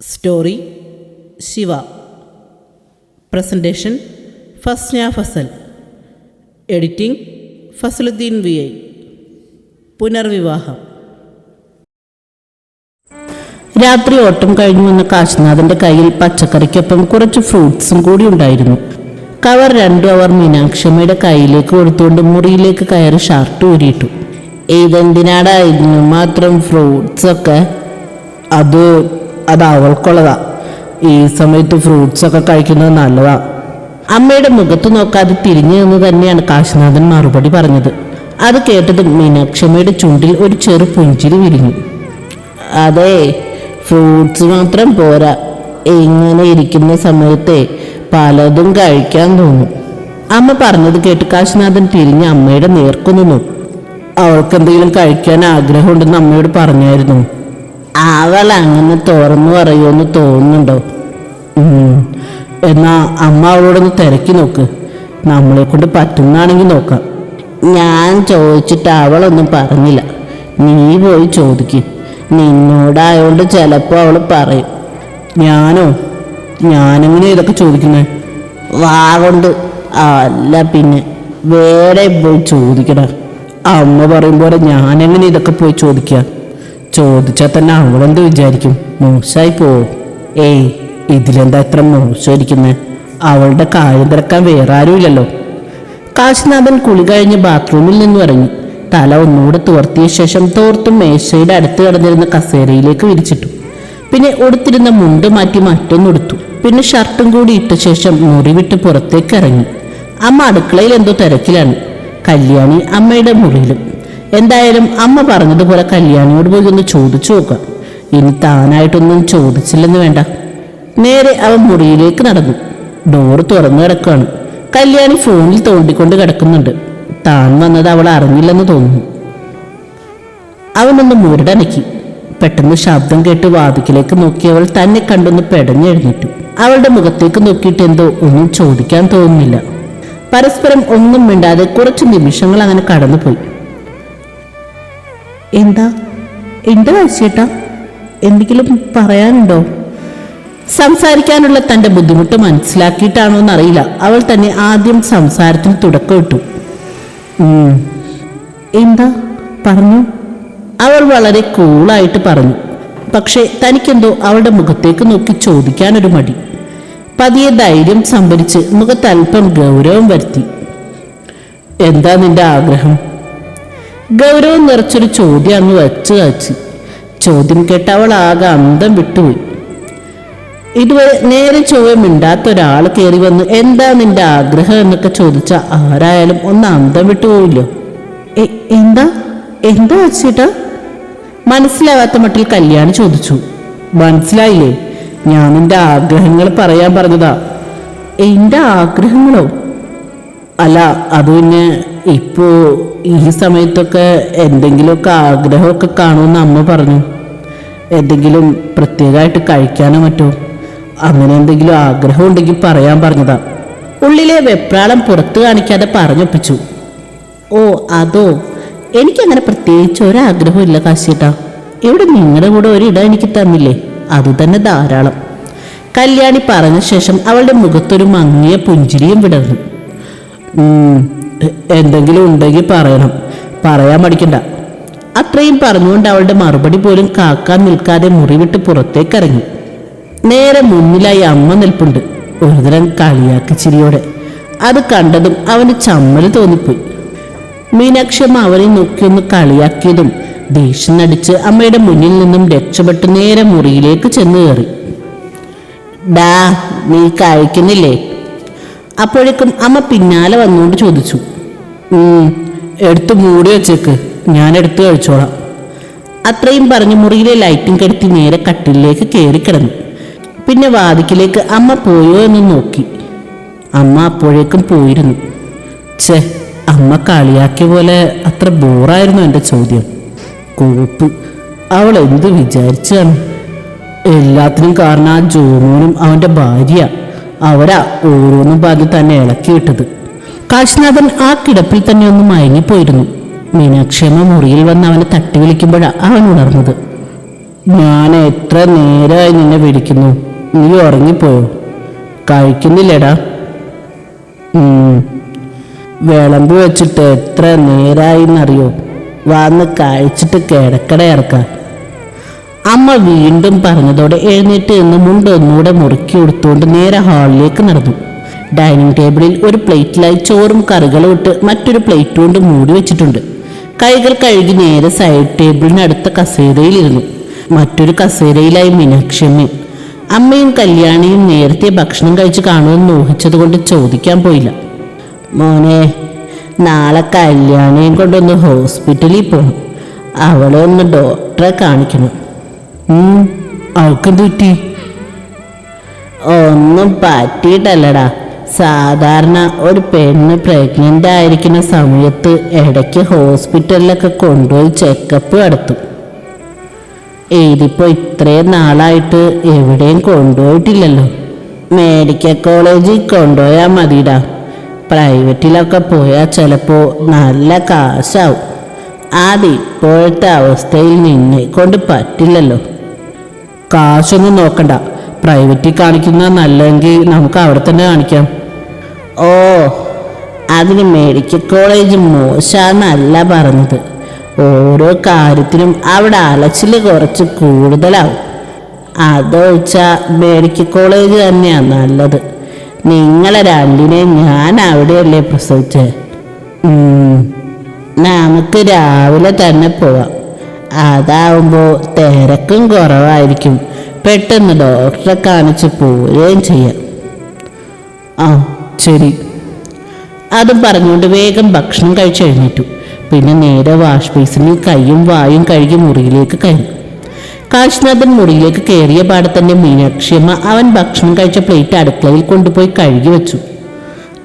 Story Shiva presentation Fasna Fasal editing Fasaluddin V I പുനർവിവാഹം രാത്രി ഓട്ടം കഴിഞ്ഞു വന്ന കാശിനാഥന്റെ കയ്യിൽ പച്ചക്കറിക്കൊപ്പം കുറച്ച് ഫ്രൂട്ട്സും കൂടി ഉണ്ടായിരുന്നു. കവർ രണ്ടു അവർ മീനാക്ഷമ്മയുടെ കയ്യിലേക്ക് കൊടുത്തുകൊണ്ട് മുറിയിലേക്ക് കയറി ഷർട്ട് ഊരിയിട്ടു. ഇതെന്തിനാടാ ഇതിന് മാത്രം ഫ്രൂട്ട്സ് ഒക്കെ അത് അത് അവൾക്കുള്ളതാ. ഈ സമയത്ത് ഫ്രൂട്ട്സ് ഒക്കെ കഴിക്കുന്നത് നല്ലതാ. അമ്മയുടെ മുഖത്ത് നോക്കാതെ തിരിഞ്ഞു നിന്ന് തന്നെയാണ് കാശിനാഥൻ മറുപടി പറഞ്ഞത്. അത് കേട്ടതും മീനാക്ഷമ്മയുടെ ചുണ്ടിൽ ഒരു ചെറു പുഞ്ചിരി വിരിഞ്ഞു. അതെ ഫ്രൂട്ട്സ് മാത്രം പോരാ. ഇങ്ങനെ ഇരിക്കുന്ന സമയത്തെ പലതും കഴിക്കാൻ തോന്നും. അമ്മ പറഞ്ഞത് കേട്ട് കാശിനാഥൻ തിരിഞ്ഞ് അമ്മയുടെ നേർക്കൊന്നു നോക്കും. അവൾക്ക് എന്തെങ്കിലും കഴിക്കാൻ ആഗ്രഹമുണ്ടെന്ന് അമ്മയോട് പറഞ്ഞായിരുന്നു. അവൾ അങ്ങനെ തുറന്നു പറയുമെന്ന് തോന്നുന്നുണ്ടോ? എന്നാ അമ്മ അവളോടൊന്ന് തിരക്കി നോക്ക്. നമ്മളെ കൊണ്ട് പറ്റുന്നാണെങ്കിൽ നോക്കാം. ഞാൻ ചോദിച്ചിട്ട് അവളൊന്നും പറഞ്ഞില്ല. നീ പോയി ചോദിക്ക്. നിന്നോടായോണ്ട് ചിലപ്പോൾ അവൾ പറയും. ഞാനോ? ഞാനെങ്ങനെ ഇതൊക്കെ ചോദിക്കുന്നേ? വാ കൊണ്ട് അല്ല പിന്നെ വേറെ പോയി ചോദിക്കടാ. അമ്മ പറയും പോലെ ഞാനെങ്ങനെ ഇതൊക്കെ പോയി ചോദിക്കുക ചോദിച്ചാൽ തന്നെ അവളെന്ത് വിചാരിക്കും? മോശമായി പോവും. ഏയ് ഇതിലെന്താ ഇത്ര മോശമായിരിക്കുന്നത് അവളുടെ കാര്യം തിരക്കാൻ വേറെ ആരുമില്ലല്ലോ. കാശിനാഥൻ കുളി കഴിഞ്ഞ് ബാത്റൂമിൽ നിന്ന് ഇറങ്ങി. തല ഒന്നുകൂടെ തോർത്തിയ ശേഷം തോർത്തും മേശയുടെ അടുത്ത് കിടന്നിരുന്ന കസേരയിലേക്ക് വിരിച്ചിട്ടു. പിന്നെ ഉടുത്തിരുന്ന മുണ്ട് മാറ്റി മറ്റൊന്നെടുത്തു പിന്നെ ഷർട്ടും കൂടി ഇട്ട ശേഷം മുറിവിട്ട് പുറത്തേക്ക് ഇറങ്ങി. അമ്മ അടുക്കളയിൽ എന്തോ തിരക്കിലാണ്. കല്യാണി അമ്മയുടെ മുറിയിലും എന്തായാലും അമ്മ പറഞ്ഞതുപോലെ കല്യാണിയോട് പോയി ഒന്ന് ചോദിച്ചു നോക്കാം. ഇനി താനായിട്ടൊന്നും ചോദിച്ചില്ലെന്ന് വേണ്ട. നേരെ അവൻ മുറിയിലേക്ക് നടന്നു. ഡോറ് തുറന്നു കിടക്കുകയാണ്. കല്യാണി ഫോണിൽ തോണ്ടിക്കൊണ്ട് കിടക്കുന്നുണ്ട്. താൻ വന്നത് അവൾ അറിഞ്ഞില്ലെന്ന് തോന്നുന്നു. അവനൊന്ന് മുരടനക്കി. പെട്ടെന്ന് ശബ്ദം കേട്ട് വാതിക്കിലേക്ക് നോക്കിയവൾ തന്നെ കണ്ടൊന്ന് പെടഞ്ഞെഴുന്നേറ്റു. അവളുടെ മുഖത്തേക്ക് നോക്കിയിട്ട് എന്തോ ഒന്നും ചോദിക്കാൻ തോന്നുന്നില്ല. പരസ്പരം ഒന്നും മിണ്ടാതെ കുറച്ച് നിമിഷങ്ങൾ അങ്ങനെ കടന്നുപോയി. എന്താ? എന്താ വായിച്ചേട്ടാ എന്തെങ്കിലും പറയാനുണ്ടോ? സംസാരിക്കാനുള്ള തന്റെ ബുദ്ധിമുട്ട് മനസ്സിലാക്കിയിട്ടാണോ എന്നറിയില്ല അവൾ തന്നെ ആദ്യം സംസാരത്തിൽ തുടക്കമിട്ടു എന്താ? പറഞ്ഞു. അവൾ വളരെ കൂളായിട്ട് പറഞ്ഞു. പക്ഷേ തനിക്കെന്തോ അവളുടെ മുഖത്തേക്ക് നോക്കി ചോദിക്കാനൊരു മടി. പതിയെ ധൈര്യം സംഭരിച്ച് മുഖത്ത് അല്പം ഗൗരവം വരുത്തി. എന്താ നിന്റെ ആഗ്രഹം? ഗൗരവം നിറച്ചൊരു ചോദ്യം അങ്ങ് വച്ച് കാച്ചി. ചോദ്യം കേട്ടവൾ അവൾ ആകെ അന്തം വിട്ടുപോയി. ഇതുവരെ നേരെ ചൊവ്വ മിണ്ടാത്ത ഒരാൾ കയറി വന്ന് എന്താ നിന്റെ ആഗ്രഹം? എന്നൊക്കെ ചോദിച്ച ആരായാലും ഒന്ന് അന്തം വിട്ടുപോയില്ലോ എന്താ? എന്താ വച്ചിട്ടാ മനസ്സിലാവാത്ത മട്ടിൽ കല്യാണി ചോദിച്ചു. മനസ്സിലായില്ലേ? ഞാൻ നിന്റെ ആഗ്രഹങ്ങൾ പറയാൻ പറഞ്ഞതാ. എന്റെ ആഗ്രഹങ്ങളോ? അല്ല അത് പിന്നെ ഇപ്പോ ഈ സമയത്തൊക്കെ എന്തെങ്കിലുമൊക്കെ ആഗ്രഹമൊക്കെ കാണുമെന്ന് അമ്മ പറഞ്ഞു. എന്തെങ്കിലും പ്രത്യേകമായിട്ട് കഴിക്കാനോ മറ്റോ? അങ്ങനെ എന്തെങ്കിലും ആഗ്രഹം ഉണ്ടെങ്കിൽ പറയാൻ പറഞ്ഞതാ. ഉള്ളിലെ വെപ്രാളം പുറത്തു കാണിക്കാതെ പറഞ്ഞൊപ്പിച്ചു. ഓ അതോ? എനിക്കങ്ങനെ പ്രത്യേകിച്ച് ഒരാഗ്രഹവും ഇല്ല കാശിയേട്ടാ. ഇവിടെ നിങ്ങളുടെ കൂടെ ഒരിടം എനിക്ക് തന്നില്ലേ? അത് തന്നെ ധാരാളം. കല്യാണി പറഞ്ഞ ശേഷം അവളുടെ മുഖത്തൊരു മങ്ങിയ പുഞ്ചിരിയും വിടർന്നു. എന്തെങ്കിലും ഉണ്ടെങ്കിൽ പറയണം. പറയാൻ മടിക്കണ്ട. അത്രയും പറഞ്ഞുകൊണ്ട് അവളുടെ മറുപടി പോലും കാക്കാൻ നിൽക്കാതെ മുറിവിട്ട് പുറത്തേക്കിറങ്ങി. നേരെ മുന്നിലായി അമ്മ നിൽപ്പുണ്ട്. ഒരുതരം കളിയാക്കി ചിരിയോടെ. അത് കണ്ടതും അവന് ചമ്മൽ തോന്നിപ്പോയി. മീനാക്ഷി അമ്മ അവനെ നോക്കിയൊന്ന് കളിയാക്കിയതും ദേഷ്യം അമ്മയുടെ മുന്നിൽ നിന്നും രക്ഷപ്പെട്ട് നേരെ മുറിയിലേക്ക് ചെന്നു കയറി. ഡാ നീ കഴിക്കുന്നില്ലേ? അപ്പോഴേക്കും അമ്മ പിന്നാലെ വന്നുകൊണ്ട് ചോദിച്ചു. "ഉം, എടുത്ത് മൂടി വെച്ചേക്ക് ഞാൻ എടുത്ത് കഴിച്ചോളാം. അത്രയും പറഞ്ഞ് മുറിയിലെ ലൈറ്റും കെടുത്തി നേരെ കട്ടിലേക്ക് കയറി കിടന്നു. പിന്നെ വാതിക്കിലേക്ക് അമ്മ പോയോ എന്ന് നോക്കി. അമ്മ അപ്പോഴേക്കും പോയിരുന്നു. ഛേ അമ്മ കളിയാക്കിയ പോലെ അത്ര ബോറായിരുന്നു എന്റെ ചോദ്യം. കോപ്പ് അവൾ എന്ത് വിചാരിച്ചാണ്? എല്ലാത്തിനും കാരണം ആ ജോമോനും അവന്റെ ഭാര്യ. അവരാ ഓരോന്നും പറഞ്ഞ് തന്നെ ഇളക്കി വിട്ടത് കാശിനാഥൻ ആ കിടപ്പിൽ തന്നെ ഒന്ന് മയങ്ങിപ്പോയിരുന്നു. മീനാക്ഷിയമ്മ മുറിയിൽ വന്ന് അവനെ തട്ടി വിളിക്കുമ്പോഴാണ് അവൻ ഉണർന്നത്. ഞാൻ എത്ര നേരമായി നിന്നെ വിളിക്കുന്നു. നീ ഉറങ്ങിപ്പോയോ? കഴിക്കുന്നില്ലടാ. വിളമ്പ് വെച്ചിട്ട് എത്ര നേരായിന്നറിയോ വന്ന് കഴിച്ചിട്ട് കിടക്കട ഇറക്കാം. അമ്മ വീണ്ടും പറഞ്ഞതോടെ എഴുന്നേറ്റ് നിന്ന് മുണ്ട് ഒന്നുകൂടെ മുറുക്കി കൊടുത്തുകൊണ്ട് നേരെ ഹാളിലേക്ക് നടന്നു. ഡൈനിങ് ടേബിളിൽ ഒരു പ്ലേറ്റിലായി ചോറും കറികളും ഇട്ട് മറ്റൊരു പ്ലേറ്റ് കൊണ്ട് മൂടി വെച്ചിട്ടുണ്ട്. കൈകൾ കഴുകി നേരെ സൈഡ് ടേബിളിനടുത്ത കസേരയിലിരുന്നു. മറ്റൊരു കസേരയിലായി മീനാക്ഷമ്മയും അമ്മയും കല്യാണിയും നേരത്തെ ഭക്ഷണം കഴിച്ച് കാണുമെന്ന് ഊഹിച്ചതുകൊണ്ട് ചോദിക്കാൻ പോയില്ല. മോനെ നാളെ കല്യാണിയും കൊണ്ടൊന്ന് ഹോസ്പിറ്റലിൽ പോകണം അവളെ ഒന്ന് ഡോക്ടറെ കാണിക്കണം. അവൾക്കെന്ത് പറ്റി? ഒന്നും പറ്റിയിട്ടല്ലടാ. സാധാരണ ഒരു പെണ്ണ് പ്രഗ്നന്റ് ആയിരിക്കുന്ന സമയത്ത് ഇടയ്ക്ക് ഹോസ്പിറ്റലിലൊക്കെ കൊണ്ടുപോയി ചെക്കപ്പ് നടത്തും. ഇതിപ്പോൾ ഇത്രയും നാളായിട്ട് എവിടെയും കൊണ്ടുപോയിട്ടില്ലല്ലോ. മെഡിക്കൽ കോളേജിൽ കൊണ്ടുപോയാൽ മതിടാ. പ്രൈവറ്റിലൊക്കെ പോയാൽ ചിലപ്പോൾ നല്ല കാശാവും. അത് ഇപ്പോഴത്തെ അവസ്ഥയിൽ നിന്നെ കൊണ്ട് പറ്റില്ലല്ലോ. കാശൊന്നും നോക്കണ്ട. പ്രൈവറ്റിൽ കാണിക്കുന്ന നല്ലെങ്കിൽ നമുക്ക് അവിടെ തന്നെ കാണിക്കാം. ഓ അതിന് മെഡിക്കൽ കോളേജ് മോശമെന്നല്ല പറഞ്ഞത്. ഓരോ കാര്യത്തിനും അവിടെ അലച്ചിൽ കുറച്ച് കൂടുതലാവും. അതൊഴിച്ചാൽ മെഡിക്കൽ കോളേജ് തന്നെയാണ് നല്ലത്. നിങ്ങളെ രണ്ടിനെ ഞാൻ അവിടെയല്ലേ പ്രസവിച്ചത്. നമുക്ക് രാവിലെ തന്നെ പോവാം. അതാവുമ്പോൾ തിരക്കും കുറവായിരിക്കും. പെട്ടെന്ന് ഡോക്ടറെ കാണിച്ച് പോവുകയും ചെയ്യാം. ആ ശരി. അതും പറഞ്ഞുകൊണ്ട് വേഗം ഭക്ഷണം കഴിച്ചു എഴുന്നേറ്റു. പിന്നെ നേരെ വാഷ് ബേസിനിൽ കൈയും വായും കഴുകി മുറിയിലേക്ക് കയറി. കാശ്നാഥൻ മുറിയിലേക്ക് കയറിയ പാടെ തന്നെ മീനാക്ഷിയമ്മ അവൻ ഭക്ഷണം കഴിച്ച പ്ലേറ്റ് അടുക്കളയിൽ കൊണ്ടുപോയി കഴുകി വെച്ചു.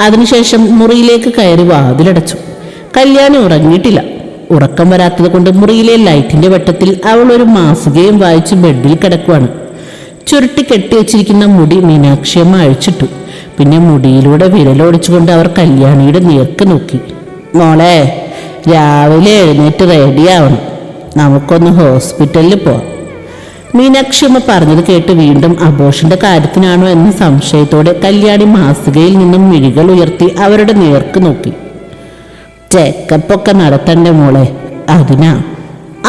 അതിനുശേഷം മുറിയിലേക്ക് കയറി വാതിലടച്ചു. കല്യാണി ഉറങ്ങിയിട്ടില്ല. ഉറക്കം വരാത്തത് കൊണ്ട് മുറിയിലെ ലൈറ്റിന്റെ വെട്ടത്തിൽ അവൾ ഒരു മാസികയും വായിച്ച് ബെഡിൽ കിടക്കുവാണ്. ചുരുട്ടി കെട്ടിവെച്ചിരിക്കുന്ന മുടി മീനാക്ഷിയമ്മ അഴിച്ചിട്ടു. പിന്നെ മുടിയിലൂടെ വിരലോടിച്ചുകൊണ്ട് അവർ കല്യാണിയുടെ നേർക്ക് നോക്കി. മോളെ രാവിലെ എഴുന്നേറ്റ് റെഡിയാവണം നമുക്കൊന്ന് ഹോസ്പിറ്റലിൽ പോവാം. മീനാക്ഷിയമ്മ പറഞ്ഞത് കേട്ട് വീണ്ടും അബോഷന്റെ കാര്യത്തിനാണോ എന്ന സംശയത്തോടെ കല്യാണി മാസികയിൽ നിന്നും മിഴികൾ ഉയർത്തി അവരുടെ നേർക്ക് നോക്കി. ചെക്കപ്പൊക്കെ നടത്തണ്ടേ മോളെ അതിനാ.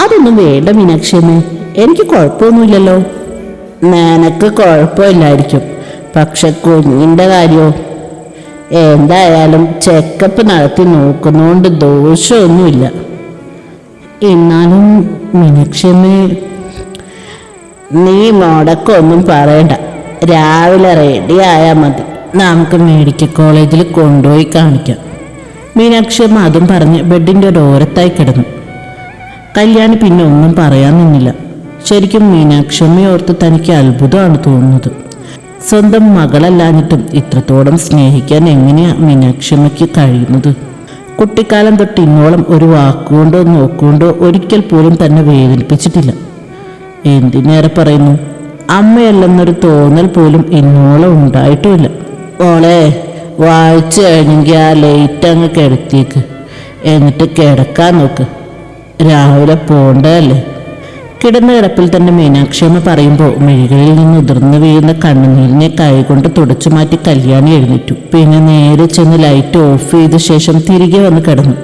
അതൊന്നും വേണ്ട മീനാക്ഷിയമ്മേ എനിക്ക് കുഴപ്പമൊന്നുമില്ലല്ലോ. നിനക്ക് കുഴപ്പമില്ലായിരിക്കും പക്ഷെ കുഞ്ഞിന്റെ കാര്യമോ എന്തായാലും ചെക്കപ്പ് നടത്തി നോക്കുന്നതുകൊണ്ട് ദോഷമൊന്നുമില്ല. എന്നാലും മീനാക്ഷിയമ്മേ നീ മുടക്കൊന്നും പറയണ്ട. രാവിലെ റെഡി ആയാൽ മതി. നമുക്ക് മെഡിക്കൽ കോളേജിൽ കൊണ്ടുപോയി കാണിക്കാം. മീനാക്ഷിയമ്മ അതും പറഞ്ഞ് ബെഡിന്റെ ഒരു ഓരത്തായി കിടന്നു. കല്യാണി പിന്നെ ഒന്നും പറയാൻ നിന്നില്ല. ശരിക്കും മീനാക്ഷമ്മയെ ഓർത്ത് തനിക്ക് അത്ഭുതമാണ് തോന്നുന്നത്. സ്വന്തം മകളല്ലാഞ്ഞിട്ടും ഇത്രത്തോളം സ്നേഹിക്കാൻ എങ്ങനെയാ മീനാക്ഷമ്മയ്ക്ക് കഴിയുന്നത്? കുട്ടിക്കാലം തൊട്ട് ഇന്നോളം ഒരു വാക്കുകൊണ്ടോ നോക്കുകൊണ്ടോ ഒരിക്കൽ പോലും തന്നെ വേദനിപ്പിച്ചിട്ടില്ല. എന്തിനേറെ പറയുന്നു? അമ്മയല്ലെന്നൊരു തോന്നൽ പോലും ഇന്നോളം ഉണ്ടായിട്ടുമില്ല മോളെ വായിച്ചു കഴിഞ്ഞെങ്കിൽ ആ ലേറ്റ് അങ്ങ് കിടത്തിയേക്ക്. എന്നിട്ട് കിടക്കാൻ നോക്ക്. രാവിലെ പോണ്ടതല്ലേ? കിടന്ന കിടപ്പിൽ തന്നെ മീനാക്ഷി എന്ന് പറയുമ്പോൾ മിഴികളിൽ നിന്ന് ഉതിർന്നു വീഴുന്ന കണ്ണുനീരിനെ കൈകൊണ്ട് തുടച്ചു മാറ്റി കല്യാണി എഴുന്നേറ്റു. പിന്നെ നേരെ ചെന്ന് ലൈറ്റ് ഓഫ് ചെയ്ത ശേഷം തിരികെ വന്ന് കിടന്നു.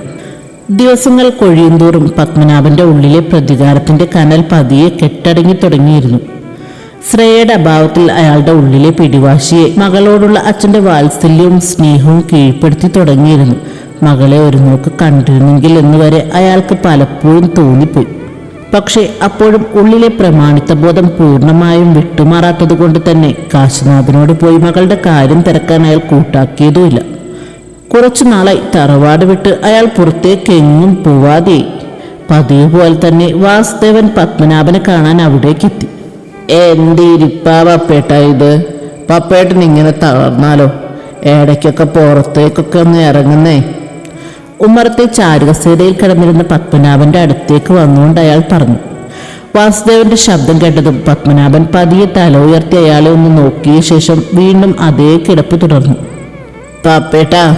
ദിവസങ്ങൾ കൊഴിയുന്തോറും പത്മനാഭന്റെ ഉള്ളിലെ പ്രതികാരത്തിന്റെ കനൽ പതിയെ കെട്ടടങ്ങി തുടങ്ങിയിരുന്നു. ശ്രേയയുടെ അഭാവത്തിൽ അയാളുടെ ഉള്ളിലെ പിടിവാശിയെ മകളോടുള്ള അച്ഛന്റെ വാത്സല്യവും സ്നേഹവും കീഴ്പ്പെടുത്തി തുടങ്ങിയിരുന്നു. മകളെ ഒരു നോക്ക് കണ്ടിരുന്നെങ്കിൽ എന്നുവരെ അയാൾക്ക് പലപ്പോഴും തോന്നിപ്പോയി. പക്ഷേ അപ്പോഴും ഉള്ളിലെ പ്രമാണിത്വബോധം പൂർണമായും വിട്ടുമാറാത്തത് കൊണ്ട് തന്നെ കാശിനാഥനോട് പോയി മകളുടെ കാര്യം തിരക്കാൻ അയാൾ കൂട്ടാക്കിയതുമില്ല. കുറച്ചു നാളായി തറവാട് വിട്ട് അയാൾ പുറത്തേക്ക് എങ്ങും പോവാതെ പതിവ് പോലെ തന്നെ വാസുദേവൻ പത്മനാഭനെ കാണാൻ അവിടേക്കെത്തി എന്ത് ഇരിപ്പാ പപ്പേട്ട ഇത്? പപ്പേട്ടൻ ഇങ്ങനെ തളർന്നാലോ? ഇടയ്ക്കൊക്കെ പുറത്തേക്കൊക്കെ ഒന്ന് ഇറങ്ങുന്നേ. ഉമ്മറത്തെ ചാരുകസേരയിൽ കിടന്നിരുന്ന പത്മനാഭന്റെ അടുത്തേക്ക് വന്നുകൊണ്ട് അയാൾ പറഞ്ഞു വാസുദേവന്റെ ശബ്ദം കേട്ടതും പത്മനാഭൻ പതിയെ തല ഉയർത്തി അയാളെ ഒന്ന് നോക്കിയ ശേഷം വീണ്ടും അതേ കിടപ്പ് തുടർന്നു. പാപ്പേട്ടാ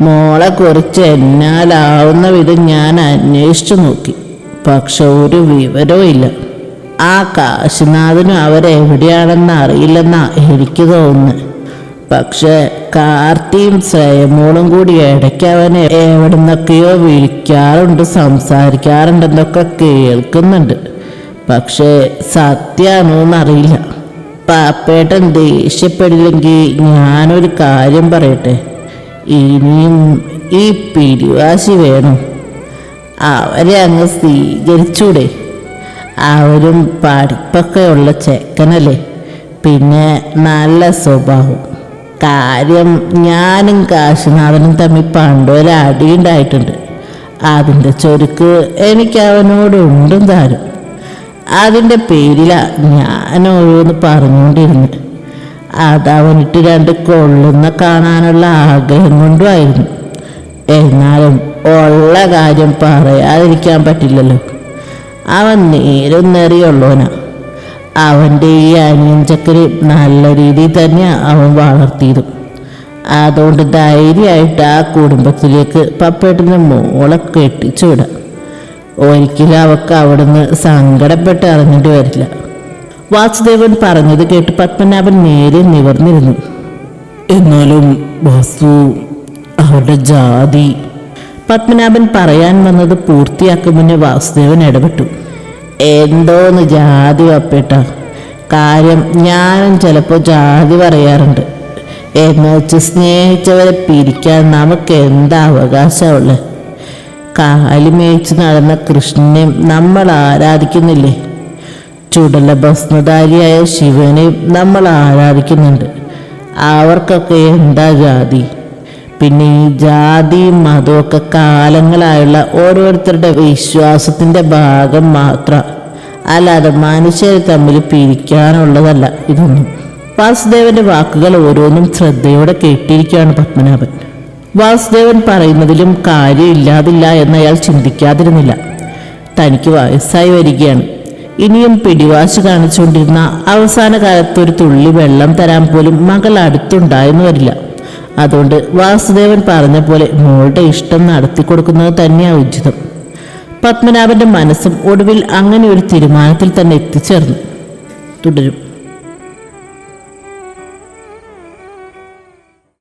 മോളെ കുറിച്ച് എന്നാലാവുന്ന വിധം ഞാൻ അന്വേഷിച്ചു നോക്കി. പക്ഷെ ഒരു വിവരവും ഇല്ല. ആ കാശിനാഥനും അവരെവിടെയാണെന്ന് അറിയില്ലെന്നാ എനിക്ക് തോന്നുന്നത് പക്ഷെ കാർത്തിയും ശ്രേയമോളും കൂടി ഇടയ്ക്ക് അവനെ എവിടെ നിന്നൊക്കെയോ വിളിക്കാറുണ്ട് സംസാരിക്കാറുണ്ടെന്നൊക്കെ കേൾക്കുന്നുണ്ട്. പക്ഷേ സത്യാണോന്നറിയില്ല പാപ്പേട്ടൻ ദേഷ്യപ്പെടില്ലെങ്കിൽ ഞാനൊരു കാര്യം പറയട്ടെ? ഇനിയും ഈ പിടിവാശി വേണം. അവരെ അങ്ങ് സ്വീകരിച്ചൂടെ. അവരും പഠിപ്പൊക്കെ ഉള്ള ചെക്കനല്ലേ. പിന്നെ നല്ല സ്വഭാവം. കാര്യം ഞാനും കാശിനാഥനും തമ്മിൽ പണ്ടൊരു അടിയുണ്ടായിട്ടുണ്ട് അതിന്റെ ചൊരുക്ക് എനിക്ക് അവനോട് ഉണ്ടും താരും. അതിന്റെ പേരിലാണ് ഞാൻ ഓരോന്ന് പറഞ്ഞുകൊണ്ടിരുന്നത്. അതവനിട്ട് രണ്ട് കൊള്ളുന്ന കാണാനുള്ള ആഗ്രഹം കൊണ്ടുമായിരുന്നു. എന്നാലും ഉള്ള കാര്യം പറയാതിരിക്കാൻ പറ്റില്ലല്ലോ. അവൻ നേരം നേറിയുള്ളവനാ അവന്റെ ഈ അനിയൻ ചക്കരി നല്ല രീതിയിൽ തന്നെ അവൻ വളർത്തിയിരുന്നു അതുകൊണ്ട് ധൈര്യമായിട്ട് ആ കുടുംബത്തിലേക്ക് പപ്പേട്ടന്റെ മോളെ കെട്ടിച്ചു വിടാം. ഒരിക്കലും അവൾക്ക് അവിടുന്ന് സങ്കടപ്പെട്ട് ഇറങ്ങേണ്ടി വരില്ല. വാസുദേവൻ പറഞ്ഞത് കേട്ട് പത്മനാഭൻ നേരെ നിവർന്നിരുന്നു. എന്നാലും വാസു അവരുടെ ജാതി. പത്മനാഭൻ പറയാൻ വന്നത് പൂർത്തിയാക്കും മുന്നേ വാസുദേവൻ ഇടപെട്ടു. എന്തോന്ന് ജാതി വപ്പേട്ട കാര്യം ഞാനും ചിലപ്പോൾ ജാതി പറയാറുണ്ട്. എന്ന് വെച്ച് സ്നേഹിച്ചവരെ പിരിക്കാൻ നമുക്ക് എന്താ അവകാശമുള്ളത് കാലി മേയിച്ച് നടന്ന കൃഷ്ണനെയും നമ്മൾ ആരാധിക്കുന്നില്ലേ? ചുടല ഭസ്മധാരിയായ ശിവനെ നമ്മൾ ആരാധിക്കുന്നുണ്ട്? അവർക്കൊക്കെ എന്താ ജാതി? പിന്നെ ഈ ജാതി മതമൊക്കെ കാലങ്ങളായുള്ള ഓരോരുത്തരുടെ വിശ്വാസത്തിന്റെ ഭാഗം മാത്രം. അല്ലാതെ മനുഷ്യർ തമ്മിൽ പിരിക്കാനുള്ളതല്ല ഇതൊന്നും. വാസുദേവന്റെ വാക്കുകൾ ഓരോന്നും ശ്രദ്ധയോടെ കേട്ടിരിക്കുകയാണ് പത്മനാഭൻ. വാസുദേവൻ പറയുന്നതിലും കാര്യമില്ലാതില്ല എന്നയാൾ ചിന്തിക്കാതിരുന്നില്ല. തനിക്ക് വയസ്സായി വരികയാണ്. ഇനിയും പിടിവാശി കാണിച്ചുകൊണ്ടിരുന്ന അവസാന കാലത്ത് ഒരു തുള്ളി വെള്ളം തരാൻ പോലും മകൾ അടുത്തുണ്ടായെന്ന് വരില്ല. അതുകൊണ്ട് വാസുദേവൻ പറഞ്ഞ പോലെ മോളുടെ ഇഷ്ടം നടത്തി കൊടുക്കുന്നത് തന്നെയാണ് ഉചിതം. പത്മനാഭന്റെ മനസ്സും ഒടുവിൽ അങ്ങനെ ഒരു തീരുമാനത്തിൽ തന്നെ എത്തിച്ചേർന്നു. തുടരും.